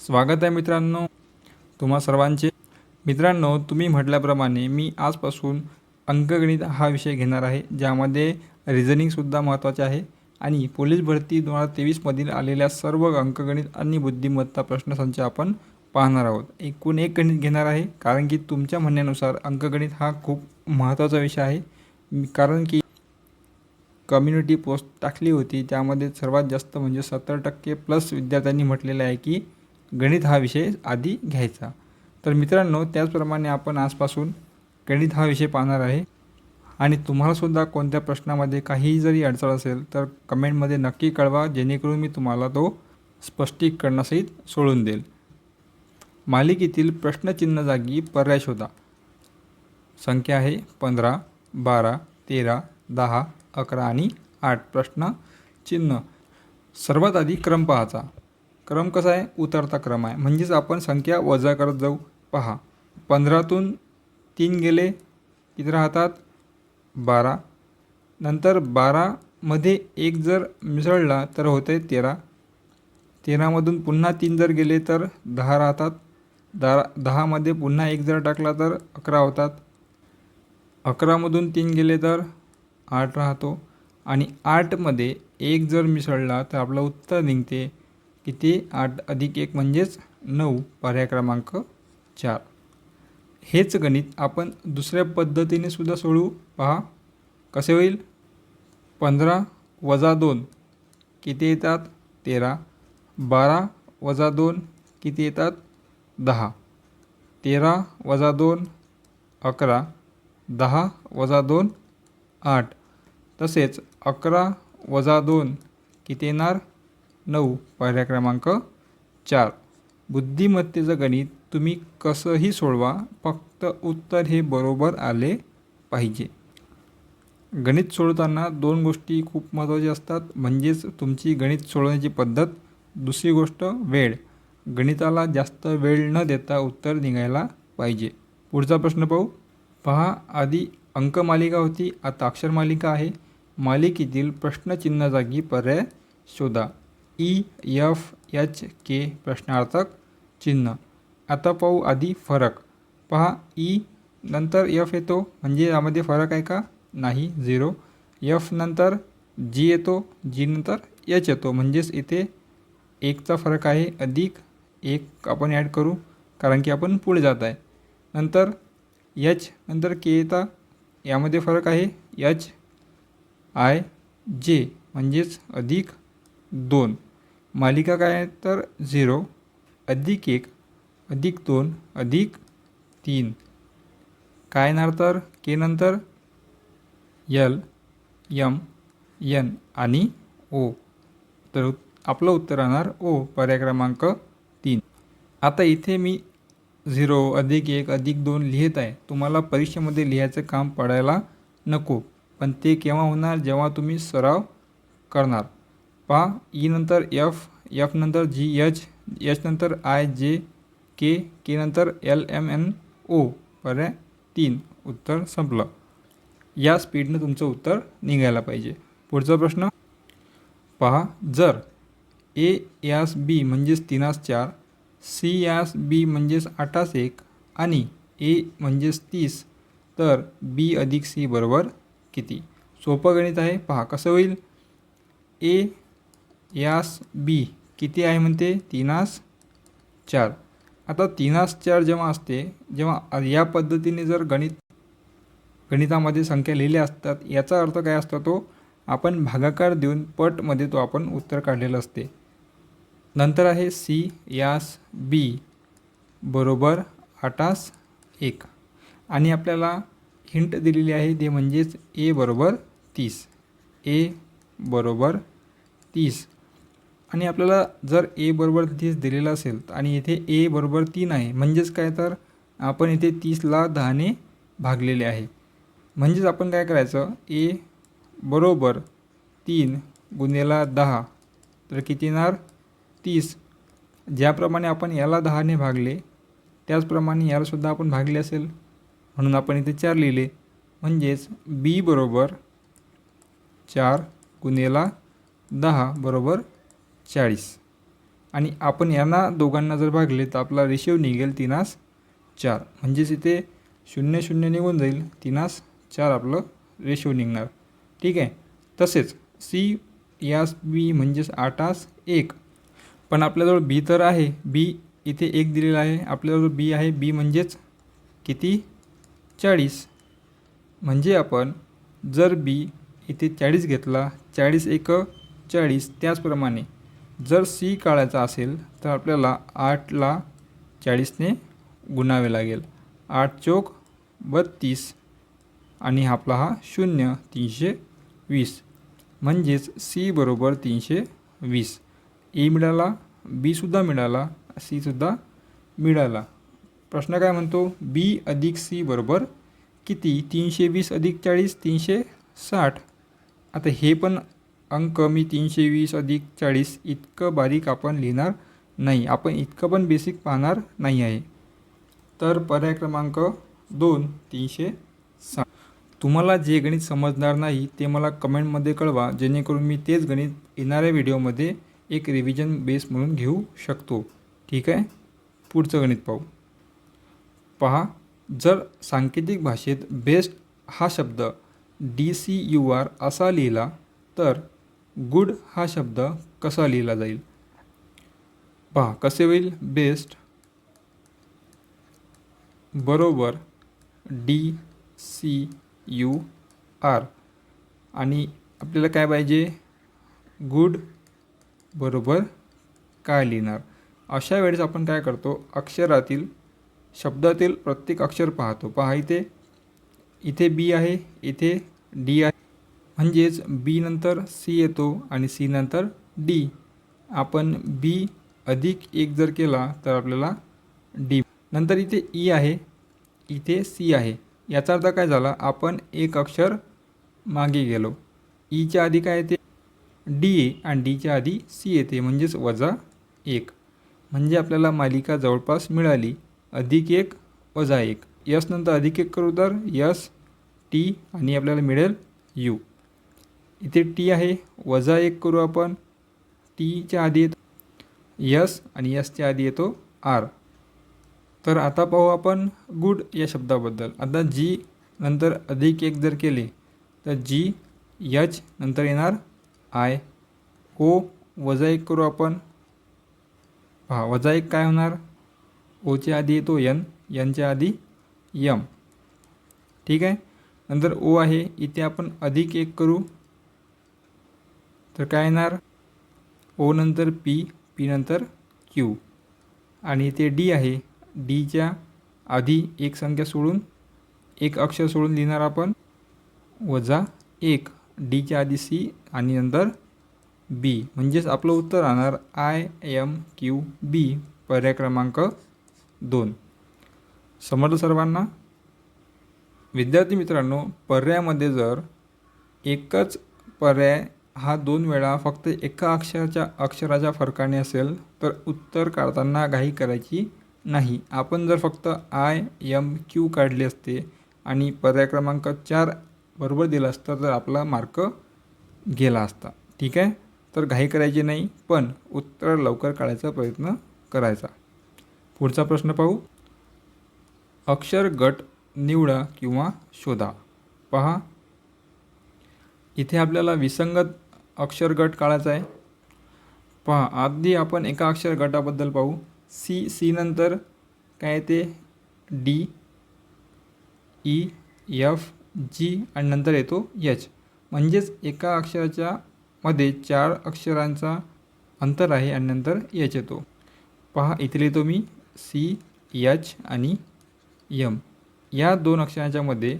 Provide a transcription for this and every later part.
स्वागत आहे मित्रांनो तुम्हा सर्वांचे. मित्रांनो तुम्ही म्हटल्याप्रमाणे मी आजपासून अंकगणित हा विषय घेणार आहे ज्यामध्ये रिझनिंगसुद्धा महत्त्वाचे आहे आणि पोलीस भरती दोन हजार तेवीसमधील आलेल्या सर्व अंकगणित आणि बुद्धिमत्ता प्रश्नसंच आपण पाहणार आहोत. एकूण एक गणित घेणार आहे कारण की तुमच्या म्हणण्यानुसार अंकगणित हा खूप महत्त्वाचा विषय आहे. कारण की कम्युनिटी पोस्ट टाकली होती त्यामध्ये सर्वात जास्त म्हणजे सत्तर टक्के प्लस विद्यार्थ्यांनी म्हटलेलं आहे की गणित हा विषय आधी घ्यायचा. तर मित्रांनो त्याचप्रमाणे आपण आजपासून गणित हा विषय पाहणार आहे. आणि तुम्हालासुद्धा कोणत्या प्रश्नामध्ये काहीही जरी अडचण असेल तर कमेंटमध्ये नक्की कळवा जेणेकरून मी तुम्हाला तो स्पष्टीकरणासहित सोडून देईल. मालिकेतील प्रश्नचिन्ह जागी पर्याय शोधा. संख्या आहे पंधरा बारा तेरा दहा अकरा आणि आठ प्रश्न चिन्ह सर्वात आधी क्रम पाहायचा. क्रम कसा आहे? उतरता क्रम आहे. म्हणजेच आपण संख्या वजा करत जाऊ. पहा. पंधरातून तीन गेले किती राहतात? बारा. नंतर बारामध्ये एक जर मिसळला तर होते तेरा. तेरामधून पुन्हा तीन जर गेले तर दहा राहतात. दहा दहामध्ये पुन्हा एक जर टाकला तर अकरा होतात. अकरामधून तीन गेले तर आठ राहतो. आणि आठमध्ये एक जर मिसळला तर आपलं उत्तर निघते किती? आठ अधिक एक म्हणजेच नऊ. पर्याय क्रमांक चार. हेच गणित आपण दुसऱ्या पद्धतीने सुद्धा सोडवू पहा. कसे होईल? पंधरा वजा दोन. किती येतात? तेरा. बारा वजा दोन. किती येतात? दहा. तेरा वजा दोन अकरा. दहा वजा दोन आठ. तसेच अकरा वजा दोन किती येणार? नऊ पर्याय क्रमांक चार. बुद्धिमत्तेचं गणित तुम्ही कसंही सोडवा फक्त उत्तर हे बरोबर आले पाहिजे. गणित सोडवताना दोन गोष्टी खूप महत्त्वाच्या असतात. म्हणजेच तुमची गणित सोडवण्याची पद्धत. दुसरी गोष्ट वेळ. गणिताला जास्त वेळ न देता उत्तर निघायला पाहिजे. पुढचा प्रश्न पाहू. पहा आधी अंकमालिका होती आता अक्षरमालिका आहे. मालिकेतील प्रश्नचिन्ह जागी पर्याय शोधा. ई एफ एच के प्रश्नार्थक चिन्ह. आता पाहू आधी फरक. पहा ई नंतर एफ येतो. म्हणजे यामध्ये फरक आहे का? नाही झिरो. एफ नंतर जी येतो जी नंतर एच येतो. म्हणजेच इथे एकचा फरक आहे. अधिक एक आपण ॲड करू कारण की आपण पुढे जात आहे. नंतर एच नंतर के येता. यामध्ये फरक आहे. एच आय जे. म्हणजेच अधिक दोन. मालिका काय आहे? तर झिरो अधिक एक अधिक दोन अधिक तीन. काय येणार तर? के नंतर यल यम यन आणि ओ तर आपलं उत्तर राहणार ओ पर्याय क्रमांक तीन. आता इथे मी झिरो अधिक एक अधिक दोन लिहित आहे. तुम्हाला परीक्षेमध्ये लिहायचं काम पडायला नको. पण ते केव्हा होणार? जेव्हा तुम्ही सराव करणार. पहा ई नंतर एफ एफ नंतर जी एच एच नंतर आय जे के के नंतर एल एम एन ओ पर्याय तीन उत्तर संपलं. या स्पीडनं तुमचं उत्तर निघायला पाहिजे. पुढचा प्रश्न. पहा जर ए यास बी म्हणजेच तीनास चार सी यास बी म्हणजेच आठास एक आणि ए म्हणजेच तीस तर बी अधिक सी बरोबर किती? सोपं गणित आहे. पहा कसं होईल? ए यास बी किती आहे म्हणते? तीनास चार. आता तीनास चार जेव्हा असते जेव्हा या पद्धतीने जर गणित गणितामध्ये संख्या लिहिल्या असतात याचा अर्थ काय असतो तो आपण भागाकार देऊन पटमध्ये तो आपण उत्तर काढलेलं असते. नंतर आहे सी यास बी बरोबर आठास एक. आणि आपल्याला हिंट दिलेली आहे ते म्हणजेच ए बरोबर तीस. ए बरोबर तीस. आणि आपल्याला जर ए बरोबर तीस दिलेलं असेल आणि इथे ए बरोबर तीन आहे म्हणजेच काय तर आपण येथे तीसला दहाने भागलेले आहे. म्हणजेच आपण काय करायचं? ए बरोबर तीन गुन्हेला दहा तर किती येणार? तीस. ज्याप्रमाणे आपण याला दहाने भागले त्याचप्रमाणे यालासुद्धा आपण भागले असेल. म्हणून आपण इथे चार लिहिले. म्हणजेच बी बरोबर चार गुन्हेला दहा बरोबर चाळीस. आणि आपण यांना दोघांना जर भागले तर आपला रेशिओ निघेल तिनास चार. म्हणजेच इथे शून्य शून्य निघून जाईल तिनास चार आपलं रेशिओ निघणार. ठीक आहे? तसेच सी यास बी म्हणजेच आठास एक. पण आपल्याजवळ बी तर आहे. बी इथे एक दिलेला आहे. आपल्याजवळ बी आहे. बी म्हणजेच किती? चाळीस. म्हणजे आपण जर बी इथे चाळीस घेतला चाळीस एक चाळीस त्याचप्रमाणे जर सी काढायचा असेल तर आपल्याला आठला चाळीसने गुणावे लागेल. आठ चोक बत्तीस आणि आपला हा शून्य तीनशे वीस. म्हणजेच सी बरोबर तीनशे वीस. ए मिळाला बीसुद्धा मिळाला सीसुद्धा मिळाला. प्रश्न काय म्हणतो? बी अधिक सी बरोबर किती? तीनशे वीस अधिक चाळीस तीनशे साठ. आता हे पण अंक मी तीनशे वीस अधिक चाळीस इतकं बारीक आपण लिहिणार नाही. आपण इतकं पण बेसिक पाहणार नाही आहे. तर पर्याय क्रमांक दोन तीनशे साठ. तुम्हाला जे गणित समजणार नाही ते मला कमेंटमध्ये कळवा जेणेकरून मी तेच गणित येणाऱ्या व्हिडिओमध्ये एक रिव्हिजन बेस म्हणून घेऊ शकतो. ठीक आहे? पुढचं गणित पाहू. पहा जर सांकेतिक भाषेत बेस्ट हा शब्द डी सी यू आर असा लिहिला तर गुड हा शब्द कसा लिहिला जाईल? पहा कसे होईल? बेस्ट. बरोबर डी सी यू आर. आणि आपल्याला काय पाहिजे? गुड बरोबर काय लिहिणार? अशा वेळेस आपण काय करतो? अक्षरातील शब्दातील प्रत्येक अक्षर पाहतो. पहा इथे. इथे बी आहे इथे डी आहे. म्हणजेच बी नंतर सी येतो आणि सी नंतर डी आपण बी अधिक एक जर केला तर आपल्याला डी नंतर इथे ई आहे. इथे सी आहे. याचा अर्थ काय झाला? आपण एक अक्षर मागे गेलो. E ईच्या आधी काय येते? डी ए आणि डीच्या आधी सी येते. म्हणजेच वजा एक. म्हणजे आपल्याला मालिका जवळपास मिळाली. अधिक एक वजा एक. यस नंतर अधिक एक करू तर यस टी आणि आपल्याला मिळेल यू इथे टी आहे. वजा एक करू आपण. टीच्या आधी येतो. यस आणि यसच्या आधी येतो आर. तर आता पाहू आपण गुड या शब्दाबद्दल. आता जी नंतर अधिक एक जर केले तर जी यच नंतर येणार आय. ओ वजा एक करू आपण. पहा वजा एक काय होणार? ओच्या आधी येतो यन यनच्या आधी यम. ठीक आहे? नंतर ओ आहे. इथे आपण अधिक एक करू. तर काय येणार? ओ नंतर पी पी नंतर क्यू आणि इथे डी आहे. डीच्या आधी एक संख्या सोडून एक अक्षर सोडून लिहिणार आपण. वजा एक. डीच्या आधी सी आणि नंतर बी म्हणजेच आपलं उत्तर राहणार आय एम क्यू बी पर्याय क्रमांक दोन. समजलं सर्वांना? विद्यार्थी मित्रांनो पर्यायामध्ये जर एकच पर्याय हा दोन वेळा फक्त एका अक्षराच्या अक्षराच्या फरकाने असेल तर उत्तर काढताना घाई करायची नाही. आपण जर फक्त आय एम क्यू काढले असते आणि पर्याय क्रमांक चार बरोबर दिला असता तर आपला मार्क गेला असता. ठीक आहे? तर घाई करायची नाही पण उत्तर लवकर काढायचा प्रयत्न करायचा. पुढचा प्रश्न पाहू. अक्षर गट निवडा किंवा शोधा. पहा. इथे आपल्याला विसंगत अक्षरगट काढायचा आहे. पहा आधी आपण एका अक्षरगटाबद्दल पाहू. सी सी नंतर काय येते? डी ई एफ जी आणि नंतर येतो एच म्हणजेच एका अक्षराच्या मध्ये चार अक्षरांचा अंतर आहे आणि नंतर एच येतो. पहा इथे लिहितो मी. सी एच आणि यम या दोन अक्षरांच्यामध्ये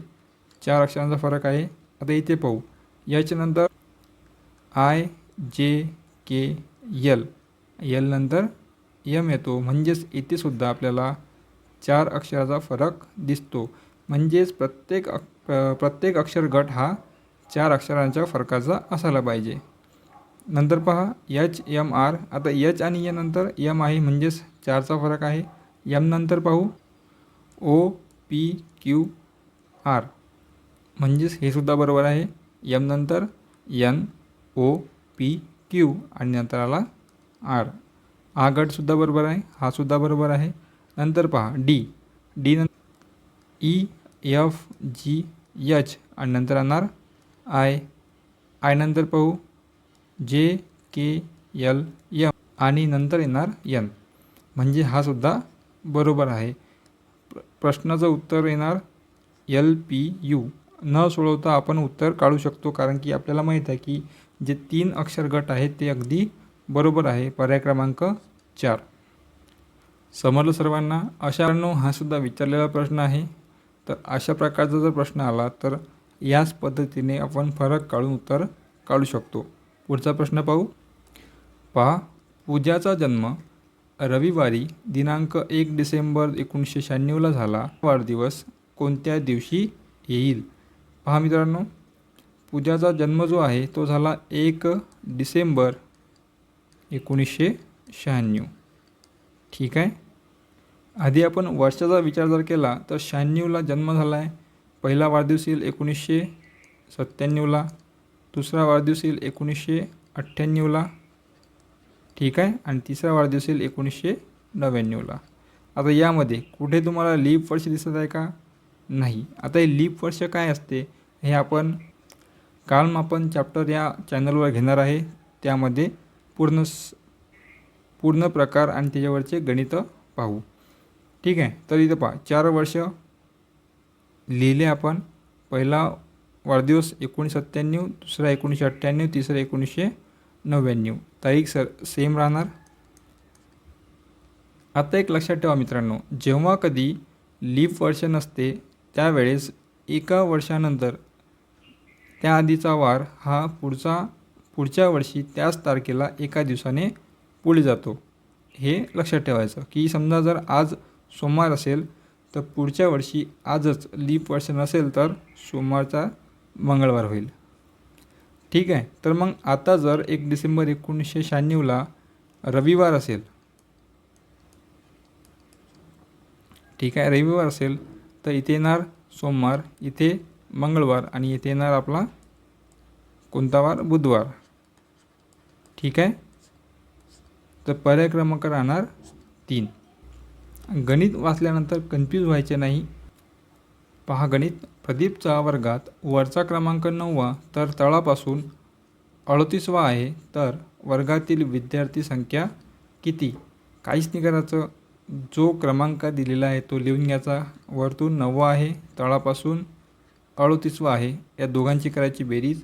चार अक्षरांचा फरक आहे. आता इथे पाहू. याच्यानंतर I J K L L नंतर यम येतो. म्हणजेच इथे सुद्धा आपल्याला चार अक्षराचा फरक दिसतो. म्हणजेच प्रत्येक अक प्रत्येक अक्षर गट हा चार अक्षरांच्या फरकाचा असायला पाहिजे. नंतर पहा यच यम आर. आता यच आणि ए नंतर यम आहे म्हणजेच चारचा फरक आहे. यम नंतर पाहू. O P Q R. म्हणजेच हे सुद्धा बरोबर आहे. यम नंतर यन ओ पी क्यू आणि नंतर आला आर. हा गटसुद्धा बरोबर आहे हा सुद्धा बरोबर आहे. नंतर पहा D. D N E F G H आणि नंतर आणणार आय. आय नंतर पाहू. जे के यल एम आणि नंतर येणार यन म्हणजे हा सुद्धा बरोबर आहे. प्र प्रश्नाचं उत्तर येणार एल पी यू. न सोडवता आपण उत्तर काढू शकतो कारण की आपल्याला माहीत आहे की जे तीन अक्षर गट आहेत ते अगदी बरोबर आहे. पर्याय क्रमांक चार. समजलं सर्वांना? अशा हा सुद्धा विचारलेला प्रश्न आहे. तर अशा प्रकारचा जर प्रश्न आला तर याच पद्धतीने आपण फरक काढून उत्तर काढू शकतो. पुढचा प्रश्न पाहू. पहा. पूजाचा जन्म रविवारी दिनांक एक डिसेंबर एकोणीसशे शहाण्णवला झाला. वाढदिवस कोणत्या दिवशी येईल? पहा मित्रांनो. पूजाचा जन्म जो आहे तो झाला एक डिसेंबर एकोणीसशे शहाण्णव. ठीक आहे? आधी आपण वर्षाचा विचार जर केला तर शहाण्णवला जन्म झाला आहे पहिला वाढदिवस येईल एकोणीसशे सत्त्याण्णवला दुसरा वाढदिवस येईल एकोणीसशे अठ्ठ्याण्णवला ठीक आहे? आणि तिसरा वाढदिवस येईल एकोणीसशे नव्याण्णवला. आता यामध्ये कुठे तुम्हाला लीप वर्ष दिसत आहे का? नाही. आता हे लीप वर्ष काय असते हे आपण कालमापन चॅप्टर या चॅनलवर घेणार आहे. त्यामध्ये पूर्ण स पूर्ण प्रकार आणि त्याच्यावरचे गणित पाहू. ठीक आहे? तर इथं पहा. चार वर्ष लिहिले आपण. पहिला वाढदिवस एकोणीसशे सत्त्याण्णव दुसरा एकोणीसशे अठ्ठ्याण्णव तिसरा एकोणीसशे नव्याण्णव तारीख सर सेम राहणार. आता एक लक्षात ठेवा मित्रांनो. जेव्हा कधी लीप वर्ष नसते त्यावेळेस एका वर्षानंतर त्याआधीचा वार हा पुढचा पुढच्या वर्षी त्याच तारखेला एका दिवसाने पुढे जातो. हे लक्षात ठेवायचं की समजा जर आज सोमवार असेल तर पुढच्या वर्षी आजच लीप वर्ष नसेल तर सोमवारचा मंगळवार होईल. ठीक आहे तर मग आता जर एक डिसेंबर एकोणीसशे शहाण्णवला रविवार असेल ठीक आहे रविवार असेल तर इथे येणार सोमवार. इथे मंगळवार आणि येथे येणार आपला कोणता वार? बुधवार. ठीक आहे? तर पर्याय क्रमांक राहणार तीन. गणित वाचल्यानंतर कन्फ्यूज व्हायचे नाही. पहा गणित. प्रदीपचा वर्गात वरचा क्रमांक नववा तर तळापासून अडतीसवा आहे. तर वर्गातील विद्यार्थी संख्या किती? काहीच नाही करायचं. जो क्रमांक दिलेला आहे तो लिहून घ्यायचा. वरतून नववा आहे. तळापासून अडतीसवा आहे. या दोघांची करायची बेरीज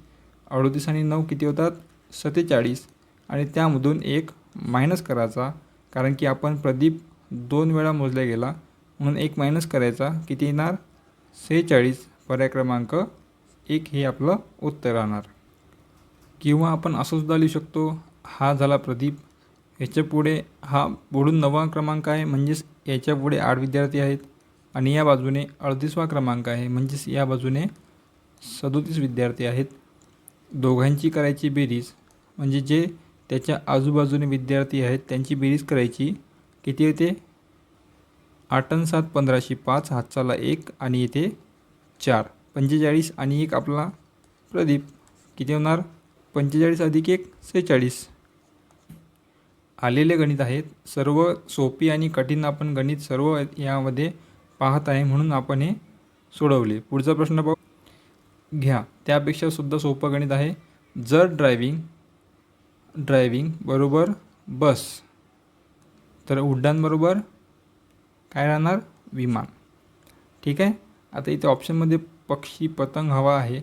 अडतीस आणि नऊ किती होतात? सत्तेचाळीस. आणि त्यामधून एक मायनस करायचा कारण की आपण प्रदीप दोन वेळा मोजला गेला म्हणून एक मायनस करायचा. किती येणार? सेहेचाळीस. पर्याय क्रमांक एक हे आपलं उत्तर राहणार. किंवा आपण असं सुद्धा लिहू शकतो हा झाला प्रदीप. ह्याच्या पुढे हा पुढून नवा क्रमांक आहे म्हणजेच याच्यापुढे आठ विद्यार्थी आहेत. आणि या बाजूने अडतीसवा क्रमांक आहे. म्हणजेच या बाजूने सदोतीस विद्यार्थी आहेत. दोघांची करायची बेरीज म्हणजे जे त्याच्या आजूबाजूने विद्यार्थी आहेत त्यांची बेरीज करायची किती येते? आठ आणि सात पंधराशे पाच हातचाला एक आणि येते चार. पंचेचाळीस आणि एक आपला प्रदीप किती होणार? पंचेचाळीस अधिक एक सेहेचाळीस. आलेले गणित आहेत. सर्व सोपी आणि कठीण आपण गणित सर्व यामध्ये पाहत आहे म्हणून आपण हे सोडवले. पुढचा प्रश्न पाहू. घ्या. त्यापेक्षा सुद्धा सोपं गणित आहे. जर ड्रायविंग ड्रायविंग बरोबर बस तर उड्डाण बरोबर काय राहणार? विमान. ठीक आहे? आता इथे ऑप्शनमध्ये पक्षी पतंग हवा आहे.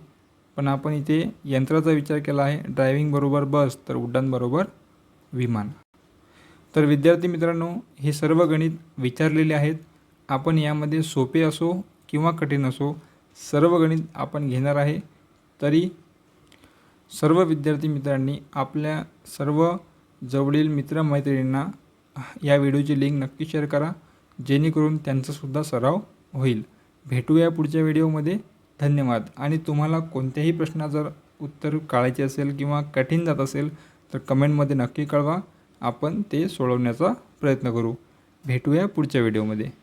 पण आपण इथे यंत्राचा विचार केला आहे. ड्रायविंग बरोबर बस तर उड्डाण बरोबर विमान. तर विद्यार्थी मित्रांनो हे सर्व गणित विचारलेले आहेत. आपण यामध्ये सोपे असो किंवा कठीण असो सर्व गणित आपण घेणार आहे. तरी सर्व विद्यार्थी मित्रांनी आपल्या सर्व जवळील मित्रमैत्रिणींना या व्हिडिओची लिंक नक्की शेअर करा जेणेकरून त्यांचासुद्धा सराव होईल. भेटूया पुढच्या व्हिडिओमध्ये. धन्यवाद. आणि तुम्हाला कोणत्याही प्रश्नाचं उत्तर काढायचे असेल किंवा कठीण जात असेल तर कमेंटमध्ये नक्की कळवा. आपण ते सोडवण्याचा प्रयत्न करू. भेटूया पुढच्या व्हिडिओमध्ये.